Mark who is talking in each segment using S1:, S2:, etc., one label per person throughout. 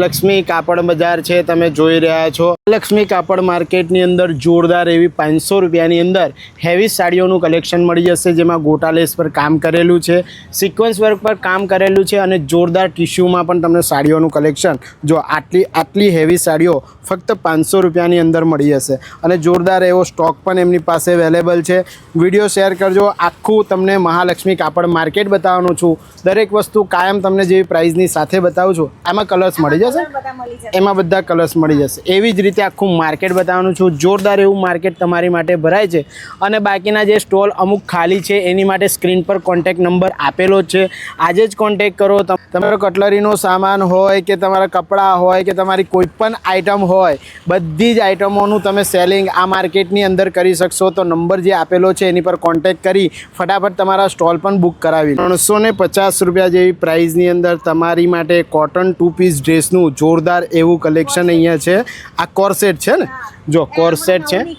S1: લક્ષ્મી કાપડ બજાર છે, તમે જોઈ રહ્યા છો. લક્ષ્મી કાપડ માર્કેટની અંદર જોરદાર એવી પાંચસો રૂપિયાની અંદર હેવી સાડીઓનું કલેક્શન મળી જશે, જેમાં ગોટાલેસ પર કામ કરેલું છે સિક્વન્સ વર્ક પર કામ કરેલું છે અને જોરદાર ટિશ્યુમાં પણ તમને સાડીઓનું કલેક્શન જો આટલી આટલી હેવી સાડીઓ ફક્ત પાંચસો રૂપિયાની અંદર મળી જશે. અને જોરદાર એવો સ્ટોક પણ એમની પાસે અવેલેબલ છે. વીડિયો શેર કરજો, આખું તમને મહાલક્ષ્મી કાપડ માર્કેટ બતાવવાનું છું. દરેક વસ્તુ કાયમ તમને જેવી પ્રાઇઝની સાથે બતાવું છું. આમાં કલર્સ મળી
S2: મળી જશે.
S1: એમાં બધા કલર્સ મળી જશે. એવી જ રીતે આખું માર્કેટ બતાવવાનું છું. જોરદાર એવું માર્કેટ તમારી માટે ભરાય છે. અને બાકીના જે સ્ટોલ અમુક ખાલી છે એની માટે સ્ક્રીન પર કોન્ટેક નંબર આપેલો છે. આજે જ કોન્ટેક કરો. તમ- તમારો કટલરીનો સામાન હોય કે તમારા કપડાં હોય કે તમારી કોઈ પણ આઇટમ હોય બધી જ આઇટમોનું તમે સેલિંગ આ માર્કેટની અંદર કરી શકશો. તો નંબર જે આપેલો છે એની પર કોન્ટેક કરી ફટાફટ તમારા સ્ટોલ પણ બુક કરાવી ત્રણસો ને પચાસ રૂપિયા જેવી પ્રાઇઝની અંદર તમારી માટે કોટન ટુ પીસ ડ્રેસનું જોરદાર એવું કલેક્શન અહીંયા છે. આ કોર્સેટ છે ને? જો કોરસેટ છે.
S2: ને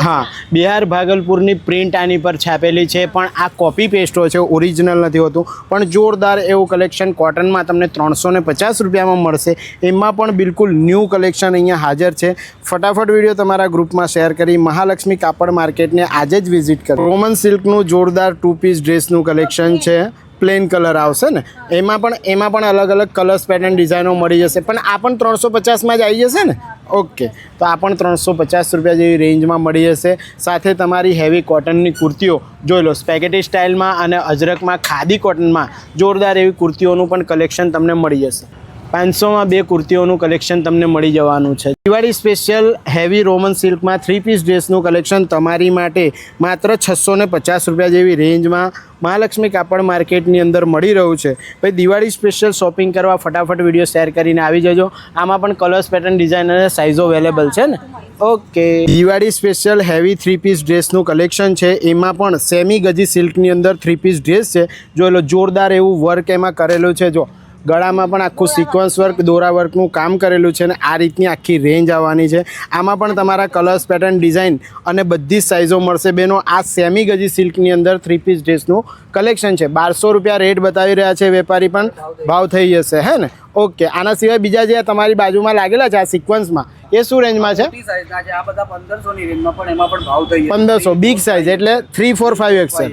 S1: હા, બિહાર ભાગલપુરની પ્રિન્ટ આની પર છાપેલી છે, પણ આ કોપી પેસ્ટો છે ઓરિજિનલ નથી હોતું. પણ જોરદાર એવું કલેક્શન કોટનમાં તમને ત્રણસો ને પચાસ રૂપિયામાં મળશે. એમાં પણ બિલકુલ ન્યૂ કલેક્શન અહીંયા હાજર છે. ફટાફટ વીડિયો તમારા ગ્રુપમાં શેર કરી મહાલક્ષ્મી કાપડ માર્કેટને આજે જ વિઝિટ કરો. રોમન સિલ્કનું જોરદાર ટુ પીસ ડ્રેસનું કલેક્શન છે. પ્લેન કલર આવશે ને, એમાં પણ એમાં પણ અલગ અલગ કલર્સ પેટર્ન ડિઝાઇનો મળી જશે. પણ આ પણ ત્રણસો પચાસમાં જ આવી જશે ને? ઓકે. તો આ પણ ત્રણસો પચાસ રૂપિયા જેવી રેન્જમાં મળી જશે. સાથે તમારી હેવી કોટનની કુર્તીઓ, જોઈ લો સ્પેગેટી સ્ટાઇલમાં અને અજરકમાં ખાદી કોટનમાં જોરદાર એવી કુર્તીઓનું પણ કલેક્શન તમને મળી જશે. પાંચસોમાં બે કુર્તીઓનું કલેક્શન તમને મળી જવાનું છે. દિવાળી સ્પેશિયલ હેવી રોમન સિલ્કમાં થ્રી પીસ ડ્રેસનું કલેક્શન તમારી માટે માત્ર છસો ને પચાસ રૂપિયા જેવી રેન્જમાં મહાલક્ષ્મી કાપડ માર્કેટની અંદર મળી રહ્યું છે. ભાઈ, દિવાળી સ્પેશિયલ શોપિંગ કરવા ફટાફટ વીડિયો શેર કરીને આવી જજો. આમાં પણ કલર્સ પેટર્ન ડિઝાઇન અને સાઇઝો અવેલેબલ છે ને? Okay. Diwali special heavy three piece ડ્રેસનું collection છે. એમાં પણ સેમી ગજી સિલ્કની અંદર થ્રી પીસ ડ્રેસ છે. જો જોરદાર એવું વર્ક એમાં કરેલું છે. જો ગળામાં પણ આખું સિક્વન્સ વર્ક દોરા વર્કનું કામ કરેલું છે અને આ રીતની આખી રેન્જ આવવાની છે. આમાં પણ તમારા કલર્સ પેટર્ન ડિઝાઇન અને બધી જ સાઇઝો મળશે. બેનો આ સેમી ગજી સિલ્કની અંદર થ્રી પીસ ડ્રેસનું કલેક્શન છે. બારસો રૂપિયા રેટ બતાવી રહ્યા છે વેપારી પણ. ભાવ થઈ જશે હે ને? ઓકે આના સિવાય બીજા જે તમારી બાજુમાં લાગેલા છે આ સિક્વન્સમાં એ શું રેન્જમાં છે?
S3: મોટી સાઈઝના છે. આ બધા પંદરસો ની રેન્જમાં પણ એમાં પણ ભાવ થઈ જશે.
S1: પંદરસો બિગ સાઇઝ એટલે થ્રી ફોર ફાઇવ એક્સેલ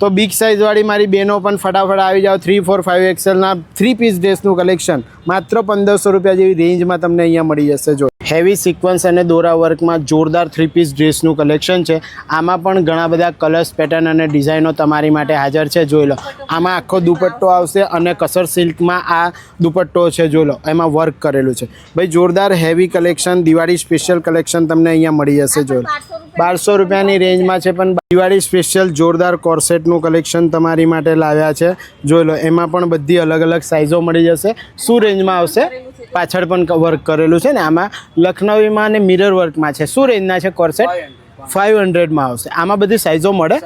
S1: તો બિગ સાઇઝવાળી મારી બહેનો પણ ફટાફટ આવી જાઓ. થ્રી ફોર ફાઇવ એક્સેલના થ્રી પીસ ડ્રેસનું કલેક્શન માત્ર પંદરસો રૂપિયા જેવી રેન્જમાં તમને અહીંયા મળી જશે. જો હેવી સિક્વન્સ અને દોરા વર્કમાં જોરદાર થ્રી પીસ ડ્રેસનું કલેક્શન છે. આમાં પણ ઘણા બધા કલર્સ પેટર્ન અને ડિઝાઇનો તમારી માટે હાજર છે. જોઈ લો. આમાં આખો દુપટ્ટો આવશે અને કસર સિલ્કમાં આ દુપટ્ટો છે. જોઈ લો. એમાં વર્ક કરેલું છે. ભાઈ, જોરદાર heavy collection Diwali special collection તમને અહીંયા મળી જશે. જોઈ લો. બારસો રૂપિયાની રેન્જમાં છે, પણ દિવાળી સ્પેશિયલ જોરદાર કોર્સેટનું કલેક્શન તમારી માટે લાવ્યા છે. જોઈ લો, એમાં પણ બધી અલગ અલગ સાઇઝો મળી જશે. શું રેન્જમાં આવશે? પાછળ પણ વર્ક કરેલું છે ને આમાં. લખનવીમાં અને મિરર વર્કમાં છે. શું રેન્જના છે કોર્સેટ? ફાઇવ હંડ્રેડમાં આવશે. આમાં બધી સાઇઝો મળે.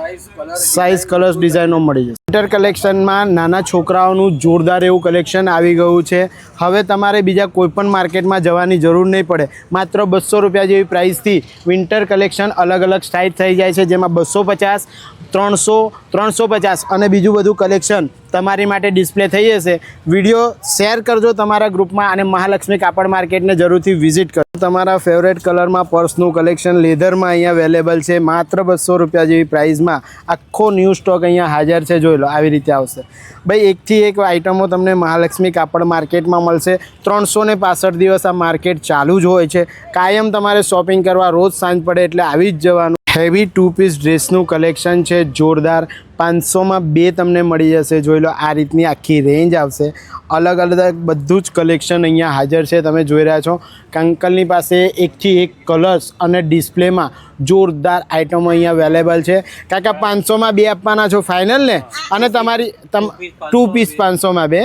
S1: સાઇઝ કલર્સ ડિઝાઇનો મળી જશે. વિન્ટર કલેક્શનમાં નાના છોકરાઓનું જોરદાર એવું કલેક્શન આવી ગયું છે. હવે તમારે બીજા કોઈપણ માર્કેટમાં જવાની જરૂર નહીં પડે. માત્ર બસો રૂપિયા જેવી પ્રાઇસથી વિન્ટર કલેક્શન અલગ અલગ સ્ટાઇલ થઈ જાય છે. જેમાં બસો પચાસ ત્રણસો ત્રણસો પચાસ અને બીજું બધું કલેક્શન તમારી માટે ડિસ્પ્લે થઈ જશે. વીડિયો શેર કરજો તમારા ગ્રુપમાં અને મહાલક્ષ્મી કાપડ માર્કેટને જરૂરથી વિઝિટ કરો તમારા ફેવરેટ કલરમાં પર્સનું કલેક્શન લેધરમાં અહીંયા અવેલેબલ છે. માત્ર બસો રૂપિયા જેવી પ્રાઇઝમાં આખો ન્યૂ સ્ટોક અહીંયા હાજર છે. જોઈ લો, આવી રીતે આવશે. ભાઈ, એકથી એક આઇટમો તમને મહાલક્ષ્મી કાપડ માર્કેટમાં મળશે. ત્રણસો ને દિવસ આ માર્કેટ ચાલુ જ હોય છે. કાયમ તમારે શોપિંગ કરવા રોજ સાંજ પડે એટલે આવી જ જવાનું. હેવી ટુ પીસ ડ્રેસનું કલેક્શન છે, જોરદાર. પાંચસોમાં બે તમને મળી જશે. જોઈ લો, આ રીતની આખી રેન્જ આવશે. અલગ અલગ બધું જ કલેક્શન અહીંયા હાજર છે, તમે જોઈ રહ્યા છો. કંકલની પાસે એકથી એક કલર્સ અને ડિસ્પ્લેમાં જોરદાર આઇટમો અહીંયા અવેલેબલ છે. કાકા પાંચસોમાં બે આપવાના છો ફાઇનલ ને, અને તમારી, તમ ટુ પીસ પાંચસોમાં બે.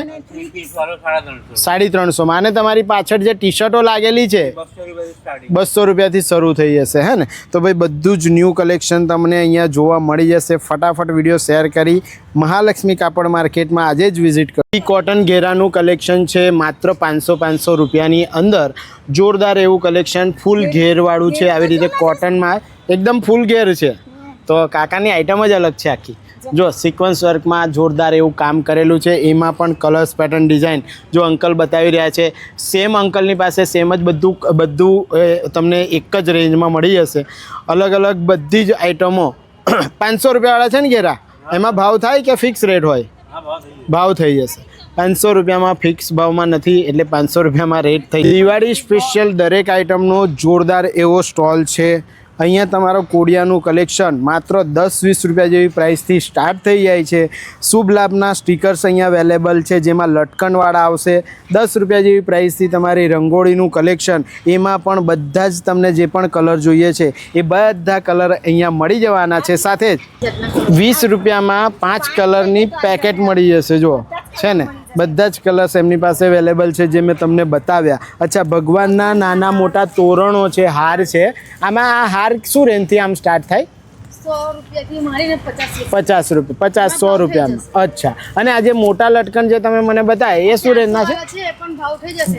S3: સાડા ત્રણસો
S1: સાડી ત્રણસોમાં. અને તમારી પાછળ જે ટી શર્ટો લાગેલી છે,
S3: બસો
S1: રૂપિયાથી શરૂ થઈ જશે, હે ને? તો ભાઈ બધું જ ન્યૂ કલેક્શન તમને અહીંયા જોવા મળી જશે. ફટાફટ વીડિયો શેર કરી મહાલક્ષ્મી કાપડ માર્કેટમાં આજે જ વિઝિટ કરો. કોટન ઘેરાનું કલેક્શન છે માત્ર પાંચસો પાંચસો રૂપિયાની અંદર. જોરદાર એવું કલેક્શન ફૂલ ઘેરવાળું છે આવી રીતે કોટનમાં એકદમ ફૂલ ઘેર છે. તો કાકાની આઈટમ જ અલગ છે આખી. જો. સિક્વન્સ વર્કમાં જોરદાર એવું કામ કરેલું છે. એમાં પણ કલર્સ પેટર્ન ડિઝાઇન જો અંકલ બતાવી રહ્યા છે સેમ અંકલની પાસે સેમ જ બધું બધું એ, તમને એક જ રેન્જમાં મળી જશે. અલગ અલગ બધી જ આઇટમો પાંચસો રૂપિયાવાળા છે ને ઘેરા? એમાં ભાવ થાય કે ફિક્સ રેટ હોય?
S3: ભાવ થઈ
S1: જશે. પાંચસો રૂપિયામાં ફિક્સ ભાવમાં નથી, એટલે પાંચસો રૂપિયામાં રેટ થઈ દિવાળી સ્પેશિયલ દરેક આઇટમનો જોરદાર એવો સ્ટોલ છે. અહીંયા તમારો કોડિયાનું કલેક્શન માત્ર દસ વીસ રૂપિયા જેવી પ્રાઇસથી સ્ટાર્ટ થઈ જાય છે. શુભ લાભના સ્ટીકર્સ અહીંયા અવેલેબલ છે, જેમાં લટકનવાળા આવશે. દસ રૂપિયા જેવી પ્રાઇસથી તમારી રંગોળીનું કલેક્શન એમાં પણ બધા જ તમને જે પણ કલર જોઈએ છે, એ બધા કલર અહીંયા મળી જવાના છે. સાથે જ વીસ રૂપિયામાં પાંચ કલરની પેકેટ મળી જશે જો છે ને? બધા જ કલર્સ એમની પાસે અવેલેબલ છે જે મેં તમને બતાવ્યા. અચ્છા, ભગવાનના નાના મોટા તોરણો છે, હાર છે. આમાં આ હાર શું રેન્જથી આમ સ્ટાર્ટ થાય?
S2: પચાસ રૂપિયા.
S1: પચાસ રૂપિયા સો રૂપિયામાં અચ્છા. અને આ જે મોટા લટકન જે તમે મને બતાવે એ શું રેન્જના છે?
S2: છે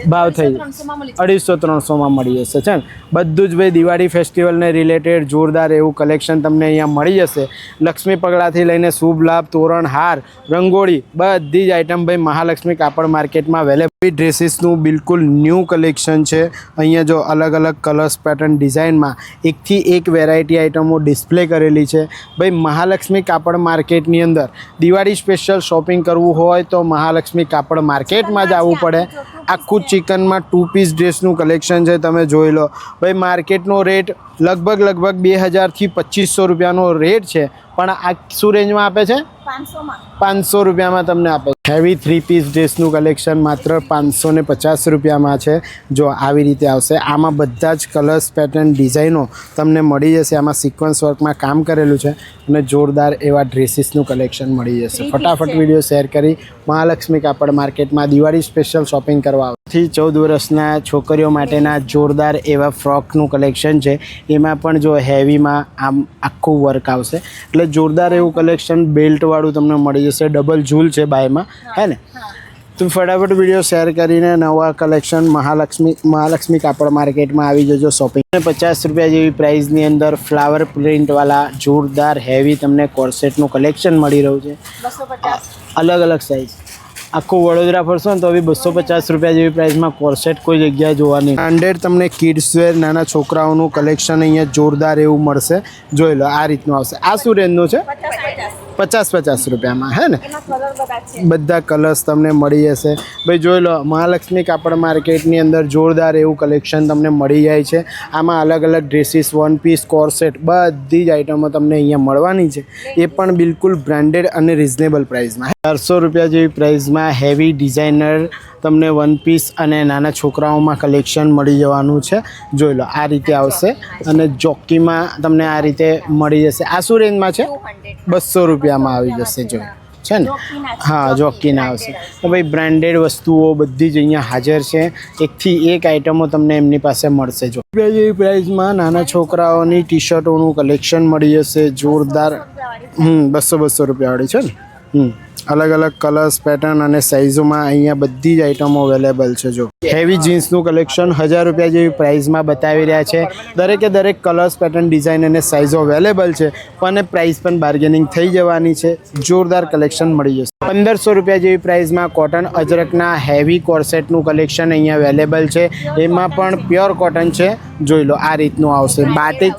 S2: ભાવ થઈ જશે.
S1: અઢીસો ત્રણસોમાં મળી જશે. છે ને બધું જ ભાઈ દિવાળી ફેસ્ટિવલને રિલેટેડ જોરદાર એવું કલેક્શન તમને અહીંયા મળી જશે. લક્ષ્મી પગલાથી લઈને શુભ લાભ તોરણ હાર રંગોળી બધી જ આઇટમ ભાઈ મહાલક્ષ્મી કાપડ માર્કેટમાં અવેલેબલ ડ્રેસીસનું બિલકુલ ન્યૂ કલેક્શન છે. અહીંયા જો અલગ અલગ કલર્સ પેટર્ન ડિઝાઇનમાં એકથી એક વેરાયટી આઇટમો ડિસ્પ્લે કરેલી છે. ભાઈ મહાલક્ષ્મી કાપડ માર્કેટની અંદર દિવાળી સ્પેશિયલ શોપિંગ કરવું હોય તો મહાલક્ષ્મી કાપડ માર્કેટમાં જ આવવું પડે. આખું ચિકનમાં ટુ પીસ ડ્રેસનું કલેક્શન છે તમે જોઈ લો. ભાઈ માર્કેટનો રેટ લગભગ લગભગ બે હજારથી પચીસો રૂપિયાનો રેટ છે. પણ આ શું રેન્જમાં આપે છે? પાંચસો રૂપિયામાં તમને આપે છે હેવી થ્રી પીસ ડ્રેસનું કલેક્શન માત્ર પાંચસો ને પચાસ રૂપિયામાં છે. જો આવી રીતે આવશે આમાં બધા જ કલર્સ પેટર્ન ડિઝાઇનો તમને મળી જશે. આમાં સિક્વન્સ વર્કમાં કામ કરેલું છે અને જોરદાર એવા ડ્રેસીસનું કલેક્શન મળી જશે. ફટાફટ વીડિયો શેર કરી. મહાલક્ષ્મી કાપડ માર્કેટમાં દિવાળી સ્પેશિયલ શોપિંગ કરવા થી ચૌદ વર્ષના છોકરીઓ માટેના જોરદાર એવા ફ્રોકનું કલેક્શન છે. એમાં પણ જો હેવીમાં આમ આખું વર્ક આવશે. એટલે જોરદાર એવું કલેક્શન બેલ્ટવાળું તમને મળી જશે. ડબલ ઝૂલ છે બાયમાં. હે. ને? તો ફટાફટ વીડિયો શેર કરીને નવા કલેક્શન મહાલક્ષ્મી મહાલક્ષ્મી કાપડ માર્કેટમાં આવી જજો શોપિંગ અને પચાસ રૂપિયા જેવી પ્રાઇસની અંદર ફ્લાવર પ્રિન્ટવાળા જોરદાર હેવી તમને કોર્સેટનું કલેક્શન મળી રહ્યું છે. અલગ અલગ સાઇઝ આખું વડોદરા ફરશો ને તો બી બસો પચાસ રૂપિયા જેવી પ્રાઇસમાં કોર્સેટ કોઈ જગ્યાએ જોવા નહીં. બ્રાન્ડેડ તમને કિડ્સ વેર નાના છોકરાઓનું કલેક્શન અહીંયા જોરદાર એવું મળશે. જોઈ લો આ રીતનું આવશે. આ શું રેન્જનું છે?
S2: પચાસ પચાસ
S1: રૂપિયામાં હે ને?
S2: બધા
S1: બધા કલર્સ તમને મળી જશે. ભાઈ જોઈ લો મહાલક્ષ્મી કાપડ માર્કેટની અંદર જોરદાર એવું કલેક્શન તમને મળી જાય છે. આમાં અલગ અલગ ડ્રેસીસ વન પીસ કોર્સેટ બધી જ આઇટમો તમને અહીંયા મળવાની છે. એ પણ બિલકુલ બ્રાન્ડેડ અને રિઝનેબલ પ્રાઇસમાં ચારસો રૂપિયા જેવી પ્રાઇસમાં હેવી ડિઝાઇનર તમને વન પીસ અને નાના છોકરાઓમાં કલેક્શન મળી જવાનું છે. જોઈ લો, આ રીતે આવશે અને જોકીમાં તમને આ રીતે મળી જશે. આ શું રેન્જમાં છે? બસો રૂપિયામાં આવી જશે જો છે ને? હા જોકીના આવશે. તો ભાઈ બ્રાન્ડેડ વસ્તુઓ બધી જ અહીંયા હાજર છે. એકથી એક આઇટમો તમને એમની પાસે મળશે, જો. જેવી પ્રાઇસમાં નાના છોકરાઓની ટી શર્ટોનું કલેક્શન મળી જશે, જોરદાર. હમ, બસો બસો રૂપિયાવાળી છે ને? હમ. અલગ અલગ કલર્સ પેટર્ન અને સાઇઝોમાં અહીંયા બધી જ આઇટમો અવેલેબલ છે જો. હેવી જીન્સનું કલેક્શન હજાર રૂપિયા જેવી પ્રાઇસમાં બતાવી રહ્યા છે. દરેકે દરેક કલર્સ પેટર્ન ડિઝાઇન અને સાઇઝો અવેલેબલ છે. પણ પ્રાઇસ પણ બાર્ગેનિંગ થઈ જવાની છે. જોરદાર કલેક્શન મળી જશે. પંદરસો રૂપિયા જેવી પ્રાઇસમાં કોટન અજરકના હેવી કોર્સેટનું કલેક્શન અહીંયા અવેલેબલ છે. એમાં પણ પ્યોર કોટન છે. જોઈ લો, આ રીતનું આવશે. બાટિક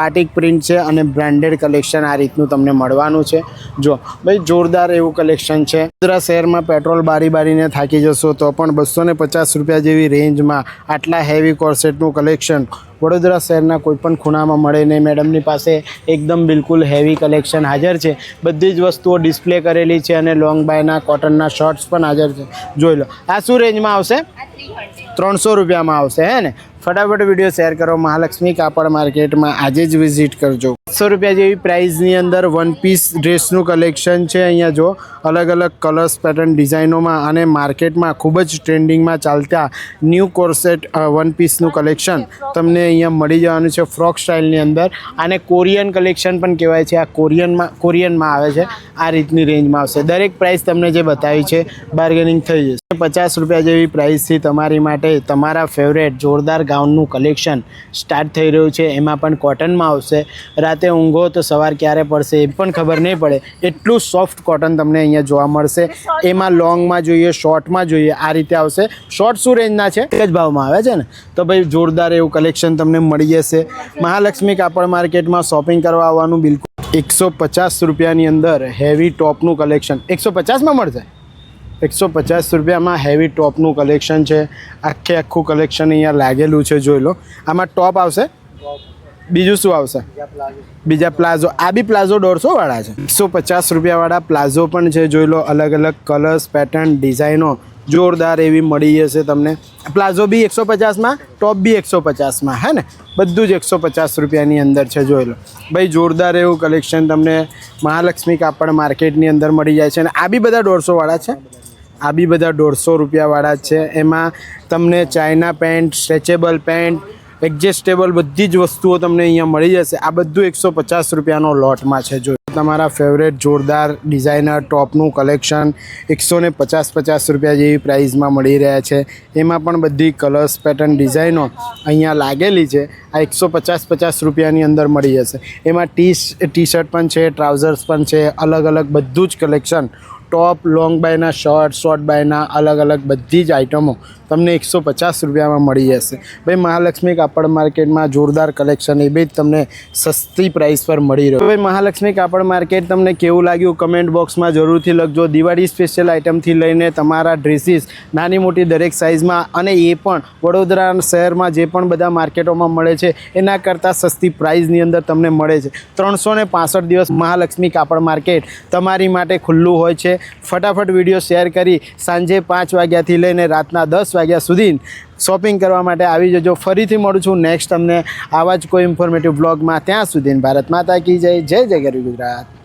S1: બાટિક પ્રિન્ટ છે અને બ્રાન્ડેડ કલેક્શન આ રીતનું તમને મળવાનું છે. જો, ભાઈ, જોરદાર એવું કલેક્શન છે. વડોદરા શહેરમાં પેટ્રોલ બારી બારીને થાકી જશો તો પણ બસો ને પચાસ રૂપિયા જેવી રેન્જમાં આટલા હેવી કોર્સેટનું કલેક્શન વડોદરા શહેરના કોઈપણ ખૂણામાં મળે નહીં. મેડમની પાસે એકદમ બિલકુલ હેવી કલેક્શન હાજર છે. બધી જ વસ્તુઓ ડિસ્પ્લે કરેલી છે અને લોંગ બાયના કોટનના શર્ટ્સ પણ હાજર છે. જોઈ લો. આ શું રેન્જમાં આવશે? ત્રણસો રૂપિયામાં આવશે હે ને? ફટાફટ વીડિયો શેર કરો મહાલક્ષ્મી કાપડ માર્કેટમાં આજે જ વિઝિટ કરજો. સો રૂપિયા જેવી પ્રાઇઝની અંદર વન પીસ ડ્રેસનું કલેક્શન છે. અહીંયા જો અલગ અલગ કલર્સ પેટર્ન ડિઝાઇનોમાં અને માર્કેટમાં ખૂબ જ ટ્રેન્ડિંગમાં ચાલતા ન્યૂ કોર્સેટ વન પીસનું કલેક્શન તમને અહીંયા મળી જવાનું છે ફ્રોક સ્ટાઇલની અંદર. આને કોરિયન કલેક્શન પણ કહેવાય છે. આ કોરિયનમાં કોરિયનમાં આવે છે. આ રીતની રેન્જમાં આવશે. દરેક પ્રાઇસ તમને જે બતાવી છે બાર્ગેનિંગ થઈ જશે. પચાસ રૂપિયા જેવી પ્રાઇસથી તમારી માટે તમારા ફેવરેટ જોરદાર ગાઉનનું કલેક્શન સ્ટાર્ટ થઈ રહ્યું છે. એમાં પણ કોટનમાં આવશે. રાતે ઊંઘો તો સવાર ક્યારે પડશે એ પણ ખબર નહીં પડે. એટલું સોફ્ટ કોટન તમને અહીંયા જોવા મળશે. એમાં લોંગમાં જોઈએ શોર્ટમાં જોઈએ આ રીતે આવશે. શોર્ટ શું રેન્જના છે? એક જ ભાવમાં આવે છે ને? તો ભાઈ જોરદાર એવું કલેક્શન તમને મળી જશે. મહાલક્ષ્મી કાપડ માર્કેટમાં શોપિંગ કરવા આવવાનું બિલકુલ. એકસો પચાસ રૂપિયાની અંદર હેવી ટોપનું કલેક્શન એકસો પચાસમાં મળશે? એકસો પચાસ રૂપિયામાં હેવી ટોપનું કલેક્શન છે. આખે આખું કલેક્શન અહીંયા લાગેલું છે, જોઈ લો. આમાં ટોપ આવશે? બીજું શું આવશે? બીજા પ્લાઝો. આ બી પ્લાઝો દોઢસોવાળા છે. એકસો પચાસ રૂપિયાવાળા પ્લાઝો પણ છે, જોઈ લો. અલગ અલગ કલર્સ પેટર્ન ડિઝાઇનો જોરદાર એવી મળી જશે તમને. પ્લાઝો બી એકસો પચાસમાં ટોપ બી એકસો પચાસમાં, હે ને? બધું જ એકસો પચાસ રૂપિયાની અંદર છે, જોઈ લો. ભાઈ, જોરદાર એવું કલેક્શન તમને મહાલક્ષ્મી કાપડ માર્કેટની અંદર મળી જાય છે. અને આ બી બધા દોઢસોવાળા છે. આ બી બધા દોઢસો રૂપિયાવાળા છે. એમાં તમને China pant, stretchable pant, adjustable બધી જ વસ્તુઓ તમને અહીંયા મળી જશે. આ બધું એકસો પચાસ રૂપિયાનો લોટમાં છે. જો તમારા ફેવરેટ જોરદાર ડિઝાઇનર ટોપનું કલેક્શન એકસો ને પચાસ પચાસ રૂપિયા જેવી પ્રાઇઝમાં મળી રહ્યા છે. એમાં પણ બધી કલર્સ પેટર્ન ડિઝાઇનો અહીંયા લાગેલી છે. આ એકસો પચાસ પચાસ રૂપિયાની અંદર મળી જશે. એમાં ટી ટી શર્ટ પણ છે ટ્રાઉઝર્સ પણ છે અલગ અલગ બધું જ કલેક્શન ટોપ લોંગ બાયના શર્ટ શોર્ટ બાયના અલગ અલગ બધી જ આઇટમો તમને એકસો પચાસ રૂપિયામાં મળી જશે. ભાઈ, મહાલક્ષ્મી કાપડ માર્કેટમાં જોરદાર કલેક્શન એ બી તમને સસ્તી પ્રાઇસ પર મળી રહ્યું. ભાઈ, મહાલક્ષ્મી કાપડ માર્કેટ તમને કેવું લાગ્યું? કમેન્ટ બોક્સમાં જરૂરથી લખજો. દિવાળી સ્પેશિયલ આઇટમથી લઈને તમારા ડ્રેસીસ નાની મોટી દરેક સાઇઝમાં અને એ પણ વડોદરા શહેરમાં જે પણ બધા માર્કેટોમાં મળે છે, એના કરતાં સસ્તી પ્રાઇઝની અંદર તમને મળે છે. ત્રણસો દિવસ મહાલક્ષ્મી કાપડ માર્કેટ તમારી માટે ખુલ્લું હોય છે. ફટાફટ વીડિયો શેર કરી સાંજે પાંચ વાગ્યાથી લઈને રાતના દસ વાગ્યા સુધી શોપિંગ કરવા માટે આવી જજો. ફરીથી મળું છું નેક્સ્ટ તમને આવા જ કોઈ ઇન્ફોર્મેટિવ બ્લોગમાં ત્યાં સુધી ભારત માતા કી જય. જય જય ગરી ગુજરાત.